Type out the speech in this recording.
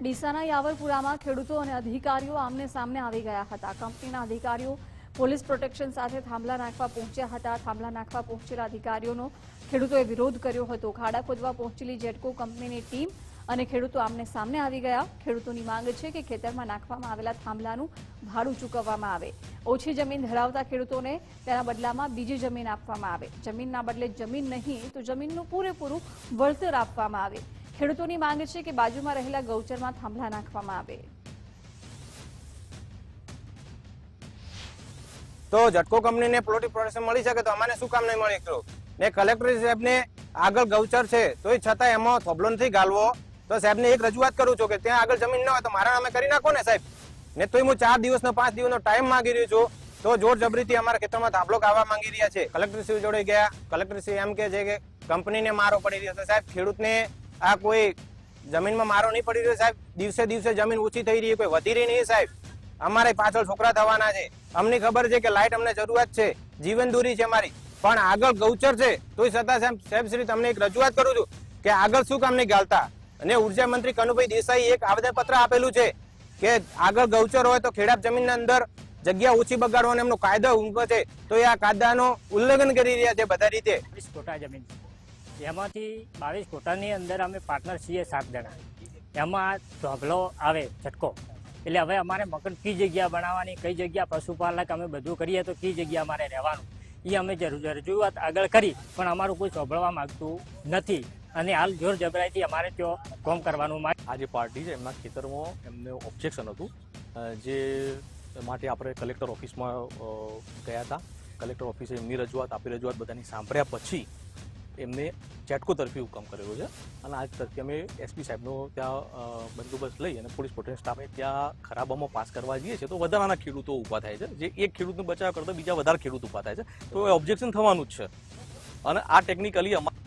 ડીસાના યાવરપુરામાં ખેડૂતો અને અધિકારીઓ આમને સામને આવી ગયા હતા. કંપનીના અધિકારીઓ પોલીસ પ્રોટેક્શન સાથે થાંભલા નાખવા પહોંચ્યા હતા. થાંભલા નાખવા પહોંચેલા અધિકારીઓનો ખેડૂતોએ વિરોધ કર્યો હતો. ખાડા ખોદવા પહોંચેલી જેટકો કંપનીની ટીમ અને ખેડૂતો આમને સામને આવી ગયા. ખેડૂતોની માંગ છે કે ખેતરમાં નાખવામાં આવેલા થાંભલાનું ભાડું ચૂકવવામાં આવે. ઓછી જમીન ધરાવતા ખેડૂતોને તેના બદલામાં બીજી જમીન આપવામાં આવે. જમીનના બદલે જમીન નહીં, તો જમીનનું પૂરેપૂરું વળતર આપવામાં આવે. ખેડૂતોની માંગ છે કે બાજુમાં રહેલા ગૌચરમાં થાંભલા નાખવામાં આવે. તો ઝટકો કંપનીને પ્લોટી પ્રોટેક્શન મળી શકે તો અમને શું કામ નહીં મળી શકતું ને કલેક્ટર સાહેબને આગળ ગૌચર છે તો એ છતાં એમાં થોબલો નથી ગાલવો. તો સાહેબને એક રજૂઆત કરું છું કે ત્યાં આગળ જમીન ન હોય તો મારા નામે કરી નાખો ને સાહેબ. ને તોય હું ચાર દિવસનો, પાંચ દિવસનો ટાઈમ માંગી રહ્યો છું. તો જોર જબરીથી અમારા ખેતરમાં થાંભલો કાવા માંગી રહ્યા છે. કલેક્ટર શ્રી જોડે ગયા. કલેક્ટર શ્રી એમ કે છે કે કંપનીને મારો પડી રહ્યો છે. સાહેબ, ખેડૂતને આ કોઈ જમીનમાં મારો નહીં પડી રહ્યો સાહેબ. દિવસે દિવસે જમીન ઓછી થઈ રહી કોઈ વધી રહી નહીં સાહેબ. અમારે પાછળ છોકરા થવાના છે. અમને ખબર છે કે લાઇટ અમને જરૂરત છે. જીવન દૂરી છે અમારી પણ આગળ ગૌચર છે. તોય છતાં સાહેબ સાહેબ શ્રી, તમને એક રજૂઆત કરું છું કે આગળ શું કામ નહીં ગાલતા. અને ઊર્જા મંત્રી કનુભાઈ દેસાઈ એક આવેદનપત્ર આપેલું છે કે આગળ ગૌચર હોય તો ખેડાપ જમીનના અંદર જગ્યા ઓછી બગાડવાનો એમનો કાયદો ઊંઘો છે. તો એ આ કાયદાનો ઉલ્લંઘન કરી રહ્યા છે બધા રીતે. કોટા જમીન એમાંથી બાવીસ કોટાની અંદર અમે પાર્ટનર છીએ સાત જણા. એમાં ઢોભલો આવે, ઝટકો. એટલે હવે અમારે મકાન કઈ જગ્યા બનાવવાની, કઈ જગ્યા પશુપાલક અમે બધું કરીએ તો કઈ જગ્યા અમારે રહેવાનું એ અમે રજૂઆત આગળ કરી, પણ અમારું કોઈ સાંભળવા માંગતું નથી. અને હાલ જોર જબરાઈથી અમારે ત્યાં કોમ કરવાનું આ જે પાર્ટી છે, એમના ખેતરમાં એમને ઓબ્જેક્શન હતું. જે માટે આપણે કલેક્ટર ઓફિસમાં ગયા હતા. કલેક્ટર ઓફિસે એમની રજૂઆત, આપી રજૂઆત બધાની સાંભળ્યા પછી એમને ચેટકો તરફી હુકમ કરેલો છે. અને આજ તરફી અમે એસપી સાહેબનો ત્યાં બંદોબસ્ત લઈ અને પોલીસ પ્રોટેક્શન સ્ટાફે ત્યાં ખરાબામાં પાસ કરવા જઈએ છીએ, તો વધારાના ખેડૂતો ઊભા થાય છે. જે એક ખેડૂતને બચાવ કરતા બીજા વધારે ખેડૂત ઊભા થાય છે. તો એ ઓબ્જેક્શન થવાનું જ છે. અને આ ટેકનિકલી અમારા